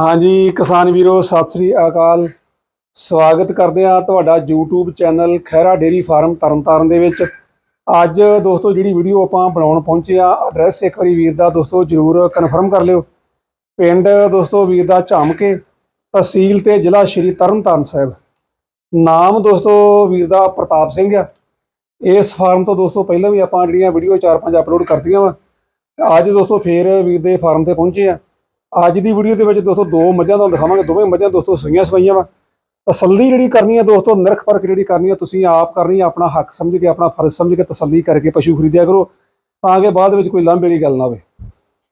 ਹਾਂਜੀ, ਕਿਸਾਨ ਵੀਰੋ, ਸਤਿ ਸ੍ਰੀ ਅਕਾਲ। ਸਵਾਗਤ ਕਰਦੇ ਆ ਤੁਹਾਡਾ YouTube channel Khaira dairy farm Tarn Taran ਦੇ ਵਿੱਚ। ਅੱਜ ਦੋਸਤੋ, ਜਿਹੜੀ ਵੀਡੀਓ ਆਪਾਂ ਬਣਾਉਣ ਪਹੁੰਚੇ ਆ ਐਡਰੈਸ ਇੱਕ ਵਾਰੀ ਵੀਰ ਦਾ ਦੋਸਤੋ ਜਰੂਰ ਕਨਫਰਮ ਕਰ ਲਿਓ। ਪਿੰਡ ਦੋਸਤੋ ਵੀਰ ਦਾ ਝਾਮਕੇ, ਤਹਿਸੀਲ ਤੇ ਜ਼ਿਲ੍ਹਾ ਸ਼੍ਰੀ ਤਰਨਤਾਰਨ ਸਾਹਿਬ। ਨਾਮ ਦੋਸਤੋ ਵੀਰ ਦਾ ਪ੍ਰਤਾਪ ਸਿੰਘ ਆ। ਇਸ ਫਾਰਮ ਤੋਂ ਦੋਸਤੋ ਪਹਿਲਾਂ ਵੀ ਆਪਾਂ ਜਿਹੜੀਆਂ ਵੀਡੀਓ 4-5 ਅਪਲੋਡ ਕਰਤੀਆਂ ਵਾ, ਅੱਜ ਦੋਸਤੋ ਫੇਰ ਵੀਰ ਦੇ ਫਾਰਮ ਤੇ ਪਹੁੰਚੇ ਆ ਅੱਜ ਦੀ ਵੀਡੀਓ ਦੇ ਵਿੱਚ ਦੋਸਤੋ ਦੋ ਮੱਝਾਂ ਤੁਹਾਨੂੰ ਦਿਖਾਵਾਂਗੇ, ਦੋਵੇਂ ਮੱਝਾਂ ਦੋਸਤੋ ਸੂਈਆਂ ਸਵਾਈਆਂ ਵਾ। ਤਸੱਲੀ ਜਿਹੜੀ ਕਰਨੀ ਹੈ ਦੋਸਤੋ, ਨਿਰਖ ਪਰਖ ਜਿਹੜੀ ਕਰਨੀ ਹੈ ਤੁਸੀਂ ਆਪ ਕਰਨੀ ਹੈ ਆਪਣਾ ਹੱਕ ਸਮਝ ਕੇ, ਆਪਣਾ ਫਰਜ਼ ਸਮਝ ਕੇ ਤਸੱਲੀ ਕਰਕੇ ਪਸ਼ੂ ਖਰੀਦਿਆ ਕਰੋ, ਤਾਂ ਕਿ ਬਾਅਦ ਵਿੱਚ ਕੋਈ ਲਾਂਭੇ ਵਾਲੀ ਗੱਲ ਨਾ ਹੋਵੇ।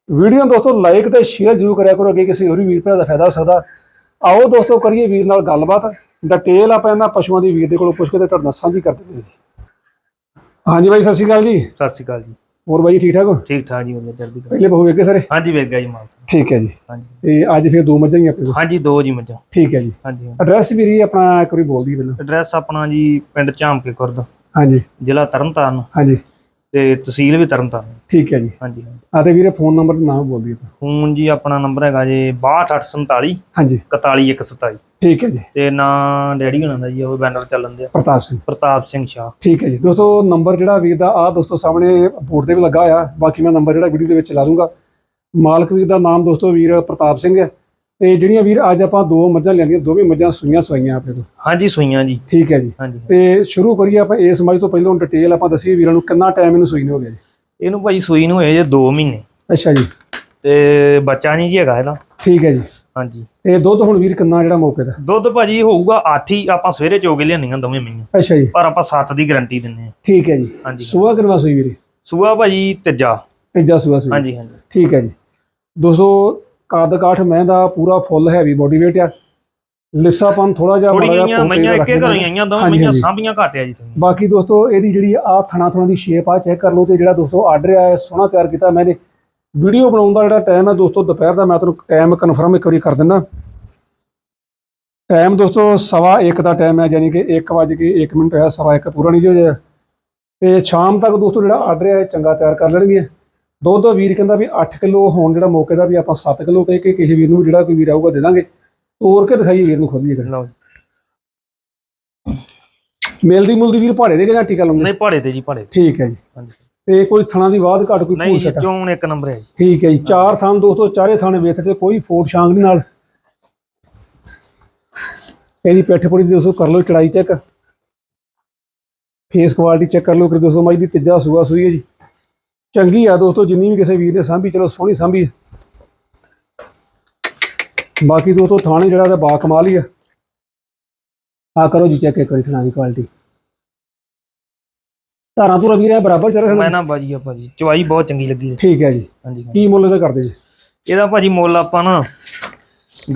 ਵੀਡੀਓ ਦੋਸਤੋ ਲਾਈਕ ਤੇ ਸ਼ੇਅਰ ਜ਼ਰੂਰ ਕਰਿਆ ਕਰੋ, ਅੱਗੇ ਕਿਸੇ ਹੋਰ ਵੀਰ ਭਰਾ ਦਾ ਫਾਇਦਾ ਹੋ ਸਕਦਾ। ਆਓ ਦੋਸਤੋ ਕਰੀਏ ਵੀਰ ਨਾਲ ਗੱਲਬਾਤ। ਡਿਟੇਲ ਆਪਾਂ ਇਹਨਾਂ ਪਸ਼ੂਆਂ ਦੀ ਵੀਰ ਦੇ ਕੋਲੋਂ ਪੁੱਛ ਕੇ ਤੇ ਤੁਹਾਡੇ ਨਾਲ ਸਾਂਝੀ ਕਰ ਦਿੰਦੇ ਜੀ। ਹਾਂਜੀ ਬਾਈ, ਸਤਿ ਸ਼੍ਰੀ ਅਕਾਲ ਜੀ। ਸਤਿ ਸ਼੍ਰੀ ਅਕਾਲ ਜੀ। ਹੋਰ ਬਾਈ ਠੀਕ ਠਾਕ ਹੋ? ਠੀਕ ਠਾਕ ਜੀ ਵਧੀਆ ਚੜ੍ਹਦੀ ਕਲਾ। ਪਹਿਲੇ ਬਹੁ ਵੇਖੇ ਸਾਰੇ? ਹਾਂਜੀ ਵੇਖ ਗਿਆ ਜੀ ਮਾਨ ਸਾਹਿਬ ਠੀਕ ਹੈ ਜੀ। ਹਾਂਜੀ। ਤੇ ਅੱਜ ਫਿਰ ਦੋ ਮੱਝਾਂ ਹੀ ਆਪਣੇ ਕੋਲ ਹਾਂਜੀ ਦੋ ਜੀ ਮੱਝਾਂ। ਠੀਕ ਹੈ ਜੀ। ਹਾਂਜੀ ਐਡਰੈਸ ਵੀ ਜੀ ਆਪਣਾ ਇੱਕ ਵਾਰੀ ਬੋਲ ਦਈਏ ਪਹਿਲਾਂ। ਐਡਰੈਸ ਆਪਣਾ ਜੀ ਪਿੰਡ ਝਾਮਕੇ ਖੁਰਦ ਹਾਂਜੀ। ਜ਼ਿਲ੍ਹਾ ਤਰਨਤਾਰਨ। ਹਾਂਜੀ। ਤੇ ਤਹਿਸੀਲ ਵੀ ਤਰਨਤਾਰਨ। ਠੀਕ ਹੈ ਜੀ। ਹਾਂਜੀ। ਆ ਤੇ ਵੀਰੇ ਫੋਨ ਨੰਬਰ ਨਾਮ ਬੋਲ ਆਪਾਂ। ਫੋਨ ਜੀ ਆਪਣਾ ਨੰਬਰ ਹੈਗਾ ਜੀ 62847 ਹਾਂਜੀ। 41127 ਠੀਕ ਹੈ ਜੀ। ਤੇ ਨਾਂ ਡੈਡੀ ਹੋਣਾ ਦਾ ਜੀ ਉਹ ਬੈਨਰ ਚੱਲਣ ਦੇ ਪ੍ਰਤਾਪ ਸਿੰਘ। ਪ੍ਰਤਾਪ ਸਿੰਘ ਸ਼ਾਹ। ਠੀਕ ਹੈ ਜੀ। ਦੋਸਤੋ ਨੰਬਰ ਜਿਹੜਾ ਵੀਰ ਦਾ ਆ ਦੋਸਤੋ ਸਾਹਮਣੇ ਬੋਰਡ ਤੇ ਵੀ ਲੱਗਾ ਹੋਇਆ। ਬਾਕੀ ਮੈਂ ਨੰਬਰ ਜਿਹੜਾ ਵੀਡੀਓ ਦੇ ਵਿੱਚ ਲਾ ਦੂੰਗਾ। ਮਾਲਕ ਵੀਰ ਦਾ ਨਾਮ ਦੋਸਤੋ ਵੀਰ ਪ੍ਰਤਾਪ ਸਿੰਘ ਹੈ। ਤੇ ਜਿਹੜੀਆਂ ਵੀਰ ਅੱਜ ਆਪਾਂ ਦੋ ਮੱਝਾਂ ਲੈਂਦੀਆਂ ਦੋਵੇਂ ਮੱਝਾਂ ਸੂਈਆਂ ਸਵਾਈਆਂ ਆਪਣੇ ਕੋਲ। ਹਾਂਜੀ ਸੂਈਆਂ ਜੀ। ਠੀਕ ਹੈ ਜੀ। ਹਾਂਜੀ। ਤੇ ਸ਼ੁਰੂ ਕਰੀਏ ਆਪਾਂ ਇਸ ਮੱਝ ਤੋਂ ਪਹਿਲਾਂ ਡਿਟੇਲ ਆਪਾਂ ਦੱਸੀਏ ਵੀਰਾਂ ਨੂੰ ਕਿੰਨਾ ਟਾਈਮ ਇਹਨੂੰ ਸੂਈ ਨੂੰ ਹੋ ਗਿਆ ਜੀ। ਇਹਨੂੰ ਭਾਈ ਸੂਈ ਨੂੰ ਹੋਏ ਜੇ 2 ਮਹੀਨੇ। ਅੱਛਾ ਜੀ। ਤੇ ਬੱਚਾ ਨਹੀਂ ਜੀ ਹੈਗਾ ਇਹਦਾ। ਠੀਕ ਹੈ ਜੀ। ਹਾਂਜੀ। ਤੇ ਦੁੱਧ ਹੁਣ ਵੀਰ ਕਿੰਨਾ ਜਿਹੜਾ ਮੌਕੇ ਦਾ? ਦੁੱਧ ਭਾਜੀ ਹੋਊਗਾ 8 ਹੀ ਆਪਾਂ ਸਵੇਰੇ ਚੋ ਕੇ ਲਿਆਂਦੀਆਂ ਦੋਵੇਂ ਮਹੀਆਂ। ਅੱਛਾ ਜੀ। ਪਰ ਆਪਾਂ 7 ਦੀ ਗਾਰੰਟੀ ਦਿੰਨੇ ਆ ਠੀਕ ਹੈ ਜੀ। ਹਾਂਜੀ। ਸੂਆ ਕਿੰਨਾ ਸੂਈ ਵੀਰੇ? ਸੂਆ ਭਾਜੀ ਤੀਜਾ। ਤੀਜਾ ਸੂਆ ਸੂਈ। ਹਾਂਜੀ ਹਾਂਜੀ। ਠੀਕ ਹੈ ਜੀ। ਦੋਸਤੋ ਕੱਦ ਕਾਠ ਮੈਂ ਦਾ ਪੂਰਾ ਫੁੱਲ ਹੈਵੀ ਬੋਡੀ weight ਆ। ਲਿੱਸਾਪਨ ਥੋੜਾ ਜਿਹਾ ਥੋੜੀਆਂ ਜਿਹਾ ਮਈਆਂ ਇੱਕੇ ਘਰੋਂ ਆਈਆਂ ਦੋਵੇਂ ਹਾਂਜੀ, ਮਈਆਂ। ਸਾਂਭੀਆਂ ਘਾਟਿਆ ਜੀ ਬਾਕੀ ਦੋਸਤੋ ਇਹਦੀ ਜਿਹੜੀ ਆ ਥਣਾ ਥਣਾ ਦੀ ਸ਼ੇਪ ਆ ਚੈੱਕ ਕਰ ਲਓ ਤੇ ਜਿਹੜਾ ਦੋਸਤੋ ਆਰਡਰ ਆ ਸੋਹਣਾ ਤਿਆਰ ਕੀਤਾ ਮੈਨੇ ਵੀਡੀਓ ਬਣਾਉਣ ਦਾ ਜਿਹੜਾ ਟਾਈਮ ਹੈ ਦੋਸਤੋ ਦੁਪਹਿਰ ਦਾ ਮੈਂ ਤੁਹਾਨੂੰ ਟਾਈਮ ਕਨਫਰਮ ਇੱਕ ਵਾਰੀ ਕਰ ਦਿੰਦਾ। ਟਾਈਮ ਦੋਸਤੋ ਸਵਾ ਦਾ ਟਾਈਮ ਹੈ ਯਾਨੀ ਕਿ 1 ਵਜੇ ਕੇ 1 ਮਿੰਟ ਹੋਇਆ ਸਵਾ ਪੂਰਾ ਨਹੀਂ ਹੋਇਆ। ਤੇ ਸ਼ਾਮ ਤੱਕ ਦੋਸਤੋ ਜਿਹੜਾ ਆਰਡਰ ਹੈ ਚੰਗਾ ਤਿਆਰ ਕਰ ਲੈਣਗੇ। ਦੁੱਧ ਵੀਰ ਕਹਿੰਦਾ ਵੀ 8 ਕਿਲੋ ਹੋਣ ਜਿਹੜਾ ਮੌਕੇ ਦਾ ਵੀ ਆਪਾਂ 7 ਕਿਲੋ ਕਹਿ ਕੇ ਕਿਸੇ ਵੀਰ ਨੂੰ ਜਿਹੜਾ ਕੋਈ ਵੀਰ ਆਊਗਾ ਦੇ ਦਾਂਗੇ। ਤੋੜ ਕੇ ਦਿਖਾਈਏ ਵੀਰ ਨੂੰ ਖੋਲੀਏ ਲਓ। ਮਿਲਦੀ ਮੁਲਦੀ ਵੀਰ ਪਹਾੜੇ ਦੇ ਕਿ ਜਾਂ ਟੀਕਾ ਲਾਉਂਦੇ? ਨਹੀਂ ਭਾੜੇ ਤੇ ਜੀ ਭਾੜੇ ਤੇ। ਠੀਕ ਹੈ ਜੀ। ਹਾਂਜੀ। ਤੇ ਕੋਈ ਥਣਾ ਦੀ ਬਾਤ ਘੱਟ ਕੋਈ ਨਹੀਂ ਪੂਛ ਜੀ ਛਟਾ ਚੋਣ ਇੱਕ ਨੰਬਰ ਹੈ ਜੀ। ਠੀਕ ਹੈ ਜੀ ਚਾਰ ਥਾਂ ਦੋਸਤੋ ਚਾਰੇ ਥਾਣੇ ਵੇਖ ਤੇ ਕੋਈ ਫੋਟ ਸ਼ਾਂਗ ਨਹੀਂ ਨਾਲ। ਇਹਦੀ ਪਿੱਠ ਪੁੜੀ ਦੀ ਦੋਸਤੋ ਕਰ ਲਓ ਚੜਾਈ ਚੈੱਕ। ਫੇਸ ਕੁਆਲਿਟੀ ਚੈੱਕ ਕਰ ਲਓ ਕਿ ਦੋਸਤੋ ਮਾਈ ਦੀ ਤੀਜਾ ਸੂਆ ਸੂਈ ਹੈ ਜੀ। ਚੰਗੀ ਆ ਦੋਸਤੋ ਜਿੰਨੀ ਵੀ ਕਿਸੇ ਵੀਰ ਨੇ ਸਾਂਭੀ ਚਲੋ ਸੋਹਣੀ ਸਾਂਭੀ। ਹੈ। ਬਾਕੀ ਦੋਸਤੋ ਥਾਣੇ ਜਿਹੜਾ ਤਾਂ ਬਾ ਕਮਾਲ ਹੀ ਆ। ਆ ਕਰੋ ਜੀ ਚੈੱਕ ਇੱਕ ਵਾਰੀ ਥਾਣਾ ਦੀ ਕੁਆਲਿਟੀ। ਧਾਰਾਂ ਧੁਰਾ ਵੀਰ ਹੈ ਬਰਾਬਰ ਚੱਲ ਮੈਂ ਰਿਹਾ ਨਾ ਬਾਜੀ ਆ ਭਾਜੀ ਚਵਾਈ ਬਹੁਤ ਚੰਗੀ ਲੱਗੀ। ਠੀਕ ਹੈ ਜੀ। ਹਾਂਜੀ। ਕੀ ਮੁੱਲ ਇਹਦਾ ਕਰਦੇ ਜੀ? ਇਹਦਾ ਭਾਜੀ ਮੁੱਲ ਆਪਾਂ ਨਾ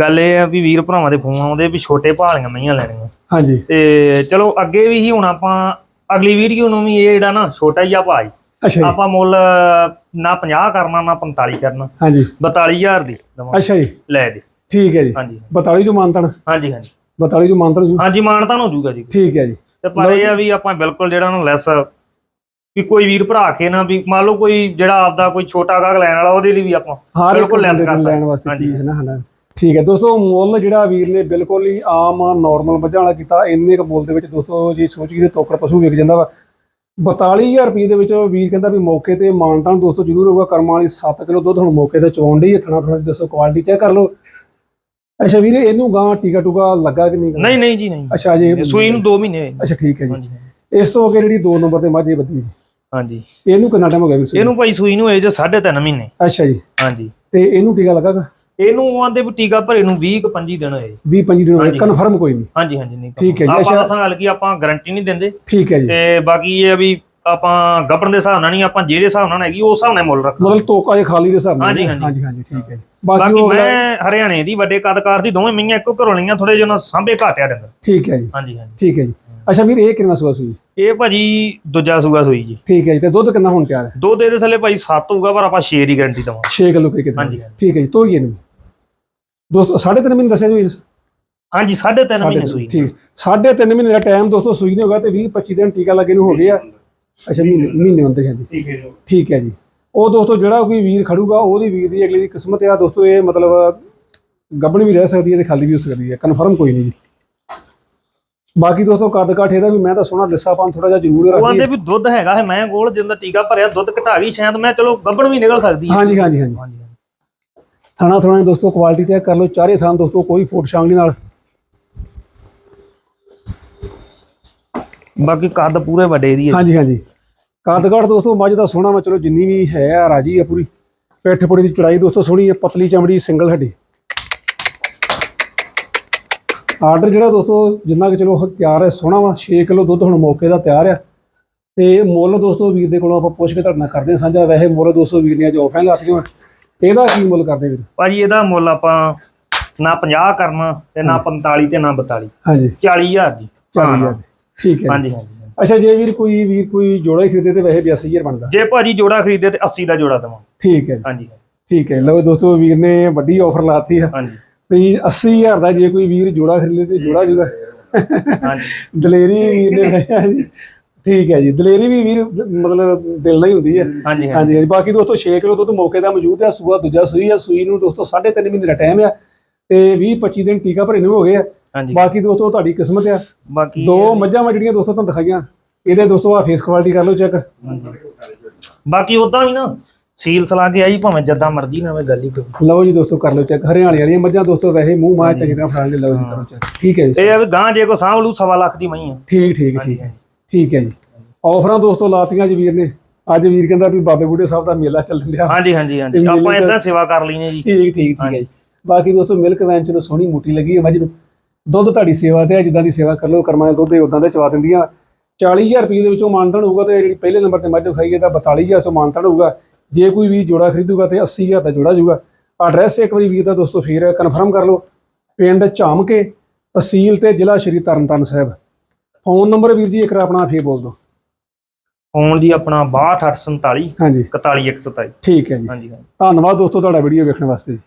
ਗੱਲ ਇਹ ਆ ਵੀ ਵੀਰ ਭਰਾਵਾਂ ਦੇ ਫੋਨ ਆਉਂਦੇ ਵੀ ਛੋਟੇ ਭਾਲੀਆਂ ਮਈਆਂ ਲੈਣੀਆਂ। ਹਾਂਜੀ। ਤੇ ਚਲੋ ਅੱਗੇ ਵੀ ਹੀ ਹੁਣ ਆਪਾਂ ਅਗਲੀ ਵੀਡੀਓ ਨੂੰ ਵੀ ਇਹ ਜਿਹੜਾ ਨਾ ਛੋਟਾ ਜਿਹਾ ਭਾਈ ਅੱਛਾ ਆਪਾਂ ਮੁੱਲ ਨਾ 50 ਕਰਨਾ ਨਾ 45 ਕਰਨਾ। ਹਾਂਜੀ। 42000 ਦੀ ਅੱਛਾ ਜੀ। ਲੈ ਦੇ ਠੀਕ ਹੈ ਜੀ। ਹਾਂਜੀ 42 ਜੋ ਮਾਨਤਨ। ਹਾਂਜੀ ਹਾਂਜੀ। 42 ਜੋ ਮਾਨਤਨ ਹਾਂਜੀ ਮਾਨਤਾ ਹੋ ਜਾਊਗਾ ਜੀ। ਠੀਕ ਹੈ ਜੀ। ਤੇ ਪਰ ਇਹ ਆ ਵੀ ਆਪਾਂ ਬਿਲਕੁਲ ਜਿਹੜਾ ਨੂੰ ਲੈਸ ਵੀ ਕੋਈ ਵੀਰ ਭਰਾ ਕੇ ਨਾ ਵੀ ਮੰਨ ਲਓ ਕੋਈ ਜਿਹੜਾ ਆਪਦਾ ਕੋਈ ਛੋਟਾ ਗਾਹਕ ਲੈਣ ਵਾਲਾ ਉਹਦੇ ਲਈ ਵੀ ਆਪਾਂ ਬਿਲਕੁਲ ਲੈਸ ਕਰਤਾ ਲੈਣ ਵਾਸਤੇ। ਚੀਜ਼ ਹੈ ਨਾ ਹਨਾ। ਠੀਕ ਹੈ ਦੋਸਤੋ ਮੁੱਲ ਜਿਹੜਾ ਵੀਰ ਨੇ ਬਿਲਕੁਲ ਹੀ ਆਮ ਨਾਰਮਲ ਵਾਲਾ ਕੀਤਾ ਇੰਨੇ ਕੁ ਮੁੱਲ ਦੇ ਵਿੱਚ ਦੋਸਤੋ ਜੀ ਸੋਚੀ ਦੇ ਤੋਕੜ ਪਸ਼ੂ ਵਿਕ ਜਾਂਦਾ ਵਾ। 42000 ਰੁਪਏ ਦੇ ਵਿੱਚ ਵੀਰ ਕਹਿੰਦਾ ਵੀ ਮੌਕੇ ਤੇ ਮਾਨਤਾਨ ਦੋਸਤੋ ਜ਼ਰੂਰ ਹੋਊਗਾ ਕਰਮਾਂ ਵਾਲੀ 7 ਕਿਲੋ ਦੁੱਧ ਹੁਣ ਮੌਕੇ ਤੇ ਚਵਾਉਣ ਡਈ ਥਣਾ ਥਣਾ ਦੀ ਦੋਸਤੋ ਕੁਆਲਿਟੀ ਚੈੱਕ ਕਰ ਲਓ। ਅੱਛਾ ਵੀਰੇ ਇਹਨੂੰ ਗਾਂ ਟੀਕਾ ਟੂਕਾ ਲੱਗਾ ਕਿ ਨਹੀਂ? ਨਹੀਂ ਨਹੀਂ ਜੀ ਨਹੀਂ। ਅੱਛਾ ਜੀ ਸੂਈ ਨੂੰ 2 ਮਹੀਨੇ। ਅੱਛਾ ਠੀਕ ਹੈ ਜੀ। ਇਸ ਤੋਂ ਅੱਗੇ ਜਿਹੜੀ 2 ਨੰਬਰ ਤੇ ਮੱਝ ਬੱਦੀ ਜੀ ਹਾਂਜੀ। ਇਹਨੂੰ ਕਿੰਨਾ ਟਾਈਮ ਹੋ ਗਿਆ ਵੀ ਸੂਈ ਨੂੰ? ਇਹਨੂੰ ਭਾਈ ਸੂਈ ਨੂੰ ਹੋਏ ਜੇ 3.5 ਮਹੀਨੇ। ਅੱਛਾ ਜੀ। ਹਾਂਜੀ। ਤੇ ਇਹਨੂੰ ਟੀਕਾ ਲੱਗਾ ਇਹਨੂੰ ਆਂਦੇ ਵੀ ਟੀਕਾ ਭਰੇ ਨੂੰ 20 25 ਦਿਨ ਹੋਏ। 20 25 ਦਿਨ। ਕਨਫਰਮ ਕੋਈ ਨਹੀਂ। ਹਾਂਜੀ ਹਾਂਜੀ ਨਹੀਂ ਠੀਕ ਹੈ ਜੀ, ਆਪਾਂ ਅੱਛਾ। ਦੱਸਾਂ ਗੱਲ ਕੀ ਆਪਾਂ ਗਾਰੰਟੀ ਨਹੀਂ ਦਿੰਦੇ। ਠੀਕ ਹੈ ਜੀ। ਤੇ ਬਾਕੀ ਇਹ ਆ ਵੀ ਆਪਾਂ ਗੱਪਣ ਦੇ ਹਿਸਾਬ ਨਾਲ ਨਹੀਂ ਆਪਾਂ ਜਿਹੜੇ ਹਿਸਾਬ ਨਾਲ ਹੈਗੀ ਉਸ ਹਿਸਾਬ ਨਾਲ ਮੁੱਲ ਰੱਖਣਾ ਮਤਲਬ ਤੋਕਾ ਜੇ ਖਾਲੀ ਦੇ ਹਿਸਾਬ ਨਾਲ ਹਾਂਜੀ, ਹਾਂਜੀ। ਹਾਂਜੀ ਠੀਕ ਹੈ ਬਾਕੀ ਮੈਂ ਹਰਿਆਣੇ ਦੀ ਵੱਡੇ ਕਦਕਾਰ ਦੀ ਦੋਵੇਂ ਮਈਆਂ ਇੱਕੋ ਘਰੋਂ ਲਈਆਂ ਥੋੜੇ ਜਿਹਾ ਨਾ ਸਾਂਭੇ ਘਾਟਿਆ ਡੰਗਰ ਠੀਕ ਹੈ ਜੀ। ਹਾਂਜੀ ਹਾਂਜੀ। ਠੀਕ ਹੈ ਜੀ। ਅੱਛਾ ਵੀਰ ਇਹ ਕਿੰਨਾ ਸੂਆ ਸੂਈ? ਇਹ ਭਾਜੀ ਦੂਜਾ ਸੂਗਾ ਸੂਈ ਜੀ। ਠੀਕ ਹੈ ਜੀ ਤੇ ਦੁੱਧ ਕਿੰਨਾ ਹੁਣ ਤਿਆਰ ਹੈ? ਦੋ ਦੇ ਦੇ ਥੱਲੇ ਭਾਈ 7 ਹੋਊਗਾ ਪਰ ਆਪਾਂ 6 ਦੀ ਗਾਰੰਟੀ ਦਵਾਂਗੇ। 6 ਕਿਲੋ ਕਿਤੇ ਹਾਂਜੀ। ਠੀਕ ਹੈ ਜੀ ਤੋਈਏ ਨੂੰ ਦੋਸਤੋ ਸਾਢੇ ਤਿੰਨ ਮਹੀਨੇ ਦੱਸਿਆ ਜੀ ਹਾਂਜੀ 3.5 ਮਹੀਨੇ ਸੂਈ। ਠੀਕ। ਸਾਢੇ ਤਿੰਨ ਮਹੀਨੇ ਦਾ ਟਾਈਮ ਦੋਸਤੋ ਸੂਈ ਨੇ ਹੋਗਾ ਤੇ 20 25 ਦਿਨ ਟੀਕਾ ਲੱਗੇ ਨੂੰ ਹੋ ਗਿਆ। ਅੱਛਾ ਮਹੀਨੇ ਮਹੀਨੇ ਹੁੰਦੇ ਹਾਂਜੀ ਠੀਕ ਹੈ ਜੀ। ਠੀਕ ਹੈ ਜੀ। ਉਹ ਦੋਸਤੋ ਜਿਹੜਾ ਕੋਈ ਵੀਰ ਖੜੂਗਾ ਉਹਦੀ ਵੀਰ ਦੀ ਅਗਲੀ ਦੀ ਕਿਸਮਤ ਆ। ਦੋਸਤੋ ਇਹ ਮਤਲਬ ਗੱਬਣ ਵੀ ਰਹਿ ਸਕਦੀ ਹੈ ਤੇ ਖਾਲੀ ਵੀ ਹੋ ਸਕਦੀ ਹੈ। ਕਨਫਰਮ ਕੋਈ ਨਹੀਂ ਜੀ। ਬਾਕੀ ਦੋਸਤੋ ਕੱਦ ਕਾਠ ਇਹਦਾ ਵੀ ਮੈਂ ਤਾਂ ਸੋਹਣਾ ਲਿੱਸਾ ਪਾਂ ਥੋੜਾ ਜਿਹਾ ਜ਼ਰੂਰ ਉਹ ਰੱਖਦੀ ਆਂਦੇ ਵੀ ਦੁੱਧ ਹੈਗਾ ਹੈ ਮੈਂ ਕੋਲ ਜਿੰਦਾ ਟੀਕਾ ਭਰਿਆ ਦੁੱਧ ਘਟਾ ਗਈ ਸ਼ਾਇਦ ਮੈਂ ਚਲੋ ਗੱਬਣ ਵੀ ਨਿਕਲ ਸਕਦੀ ਹੈ। ਹਾਂਜੀ ਹਾਂਜੀ ਹਾਂਜੀ। ਥਾਣਾ ਥੋੜਾ ਦੋਸਤੋ ਕੁਆਲਿਟੀ ਚੈੱਕ ਕਰ ਲਓ ਚਾਰੇ ਥਾਂ ਦੋਸਤੋ ਕੋਈ ਫੋਟ ਸ਼ਾਂਗਲੀ ਨਾਲ। ਬਾਕੀ ਕੱਦ ਪੂਰੇ ਵੱਡੇ ਦੀ ਹੈ। ਹਾਂਜੀ ਹਾਂਜੀ। ਕੱਦ ਕਾਠ ਦੋਸਤੋ ਮੱਝ ਦਾ ਸੋਹਣਾ ਵਾ ਚਲੋ ਜਿੰਨੀ ਵੀ ਹੈ ਆ ਰਾਜੀ ਆ ਪੂਰੀ। ਪਿੱਠ ਪੁੜੀ ਦੀ ਚੜਾਈ ਦੋਸਤੋ ਸੋਹਣੀ ਹੈ ਪਤਲੀ ਚਮੜੀ ਸਿੰਗਲ ਹੱਡੀ। ਆਰਡਰ ਜਿਹੜਾ ਦੋਸਤੋ ਜਿੰਨਾ ਕਿ ਚਲੋ ਤਿਆਰ ਹੈ ਸੋਹਣਾ ਵਾ 6 ਕਿਲੋ ਦੁੱਧ ਹੁਣ ਮੌਕੇ ਦਾ ਤਿਆਰ ਆ। ਤੇ ਮੁੱਲ ਦੋਸਤੋ ਵੀਰ ਦੇ ਕੋਲੋਂ ਆਪਾਂ ਪੁੱਛ ਕੇ ਤੁਹਾਡੇ ਕਰਦੇ ਹਾਂ ਸਾਂਝਾ। ਵੈਸੇ ਮੁੱਲ ਦੋਸਤੋ ਵੀਰ ਨੇ ਅੱਜ ਆਫਰਾਂ ਲਾਤੀਆਂ ਵਾਂ। ਇਹਦਾ ਕੀ ਮੁੱਲ ਕਰਦੇ ਵੀਰ? ਭਾਜੀ ਇਹਦਾ ਮੁੱਲ ਆਪਾਂ ਨਾ 50 ਕਰਨਾ ਤੇ ਨਾ 45 ਤੇ ਨਾ 42 ਹਾਂਜੀ। 40000 ਜੀ ਠੀਕ ਹੈ। ਹਾਂਜੀ। ਅੱਛਾ ਜੇ ਵੀਰ ਕੋਈ ਵੀਰ ਕੋਈ ਜੋੜਾ ਹੀ ਖਰੀਦੇ ਤੇ ਵੈਸੇ 82000 ਬਣਦਾ। ਜੇ ਭਾਜੀ ਜੋੜਾ ਖਰੀਦੇ ਤੇ 80 ਦਾ ਜੋੜਾ ਦਵਾਂ। ਠੀਕ ਹੈ। ਹਾਂਜੀ। ਠੀਕ ਹੈ। ਲਓ ਦੋਸਤੋ ਵੀਰ ਨੇ ਵੱਡੀ ਆਫਰ ਲਾਤੀ ਆ। ਹਾਂਜੀ। ਵੀ 80000 ਦਾ ਜੇ ਕੋਈ ਵੀਰ ਜੋੜਾ ਖਰੀਦੇ ਤੇ ਜੋੜਾ ਜੂਗਾ ਹਾਂਜੀ। ਦਲੇਰੀ ਵੀਰ ਨੇ ਲਿਆ ਜੀ। ਠੀਕ ਹੈ ਜੀ ਦਲੇਰੀ ਵੀ ਵੀਰ ਮਤਲਬ ਦਿਲ ਨਾਲ ਹੀ ਹੁੰਦੀ ਹੈ। ਹਾਂਜੀ ਹਾਂਜੀ। ਬਾਕੀ ਦੋਸਤੋ 6 ਕਿਲੋ ਦੁੱਧ ਮੌਕੇ ਦਾ ਮੌਜੂਦ ਹੈ ਸੂਆ ਦੂਜਾ ਸੂਈ ਹੈ ਸੂਈ ਨੂੰ ਦੋਸਤੋ 3.5 ਮਹੀਨੇ ਦਾ ਟਾਈਮ ਆ ਤੇ 20 25 ਦਿਨ ਟੀਕਾ ਭਰੇ ਨੂੰ ਹੋ ਗਏ ਆ। ਹਾਂਜੀ। ਬਾਕੀ ਦੋਸਤੋ ਤੁਹਾਡੀ ਕਿਸਮਤ ਆ। ਬਾਕੀ ਦੋ ਮੱਝਾਂ ਵਾ ਜਿਹੜੀਆਂ ਦੋਸਤੋ ਤੁਹਾਨੂੰ ਦਿਖਾਈਆਂ। ਇਹਦੇ ਦੋਸਤੋ ਆ ਫੇਸ ਕੁਆਲਿਟੀ ਕਰ ਲਓ ਚੈੱਕ ਬਾਕੀ ਉਦਾਂ ਵੀ ਨਾ ਸੀਲ ਸਲਾ ਕੇ ਆਈ ਭਾਵੇਂ ਜਦਾਂ ਮਰਜ਼ੀ ਨਾ ਗੱਲ ਹੀ ਕੋਈ ਲਓ ਜੀ ਦੋਸਤੋ ਕਰ ਲਓ ਚੈੱਕ। ਹਰਿਆਣੇ ਵਾਲੀਆਂ ਮੱਝਾਂ ਦੋਸਤੋ ਵੈਸੇ ਮੂੰਹ ਮਾਰ ਚੰਗੀ ਤਰ੍ਹਾਂ ਫੜਾ ਕੇ ਲਓ ਜੀ ਕਰੋ ਚੈੱਕ। ਠੀਕ ਹੈ ਜੀ। ਇਹ ਆ ਵੀ ਗਾਂ ਜੇ ਕੋ ਸਾਂਭ ਲੂ ਸਵਾ ਲੱਖ ਦੀ ਮਈ ਆ। ਠੀਕ ਠੀਕ ਠੀਕ। ਹੈ ਠੀਕ ਹੈ ਜੀ। ਆਫਰਾਂ ਦੋਸਤੋ ਲਾਤੀਆਂ ਜੀ ਵੀਰ ਨੇ। ਅੱਜ ਵੀਰ ਕਹਿੰਦਾ ਵੀ ਬਾਬੇ ਬੁੱਢੇ ਸਾਹਿਬ ਦਾ ਮੇਲਾ ਚੱਲਣ ਡਿਆ। ਹਾਂਜੀ ਹਾਂਜੀ ਹਾਂਜੀ। ਆਪਾਂ ਇਦਾਂ ਸੇਵਾ ਕਰ ਲਈਏ ਜੀ। ਠੀਕ ਠੀਕ ਠੀਕ ਹੈ ਜੀ। ਬਾਕੀ ਦੋਸਤੋ ਮਿਲਕ ਵੈਨ ਚ ਨੂੰ ਸੋਹਣੀ ਮੋਟੀ ਲੱਗੀ ਹੈ ਮੱਝ ਨੂੰ। ਦੁੱਧ ਤੁਹਾਡੀ ਸੇਵਾ ਤੇ ਹੈ ਜਿੱਦਾਂ ਦੀ ਸੇਵਾ ਕਰ ਲਓ ਕਰਮਾਂ ਦੇ ਦੁੱਧ ਉਦਾਂ ਦੇ ਚਵਾ ਦਿੰਦੀਆਂ। 40000 ਰੁਪਏ ਦੇ ਵਿੱਚੋਂ ਮਾਨਤਾਨ ਹੋਊਗਾ ਤੇ ਜਿਹੜੀ ਪਹਿਲੇ ਨੰਬਰ ਤੇ ਮੱਝ ਖਾਈਏ ਤਾਂ 42000 ਤੋਂ ਮਾਨਤਾਨ ਹੋਊਗਾ। ਜੇ ਕੋਈ ਵੀ ਜੋੜਾ ਖਰੀਦੂਗਾ ਤੇ 80000 ਦਾ ਜੋੜਾ ਜਾਊਗਾ ਐਡਰੈਸ ਇੱਕ ਵਾਰੀ ਵੀਰ ਦਾ ਦੋਸਤੋ ਫੇਰ ਕਨਫਰਮ ਕਰ ਲਓ। ਪਿੰਡ ਝਾਮਕੇ ਤਹਿਸੀਲ ਤੇ ਜ਼ਿਲ੍ਹਾ ਸ਼੍ਰੀ ਤਰਨਤਾਰਨ ਸਾਹਿਬ। ਫੋਨ ਨੰਬਰ ਵੀਰ ਜੀ ਇੱਕ ਵਾਰ ਆਪਣਾ ਫੇਰ ਬੋਲ ਦਿਓ। ਫੋਨ ਜੀ ਆਪਣਾ 62847 ਹਾਂਜੀ। 41127 ਠੀਕ ਹੈ ਜੀ। ਹਾਂਜੀ। ਧੰਨਵਾਦ ਦੋਸਤੋ ਤੁਹਾਡਾ ਵੀਡੀਓ ਵੇਖਣ ਵਾਸਤੇ ਜੀ।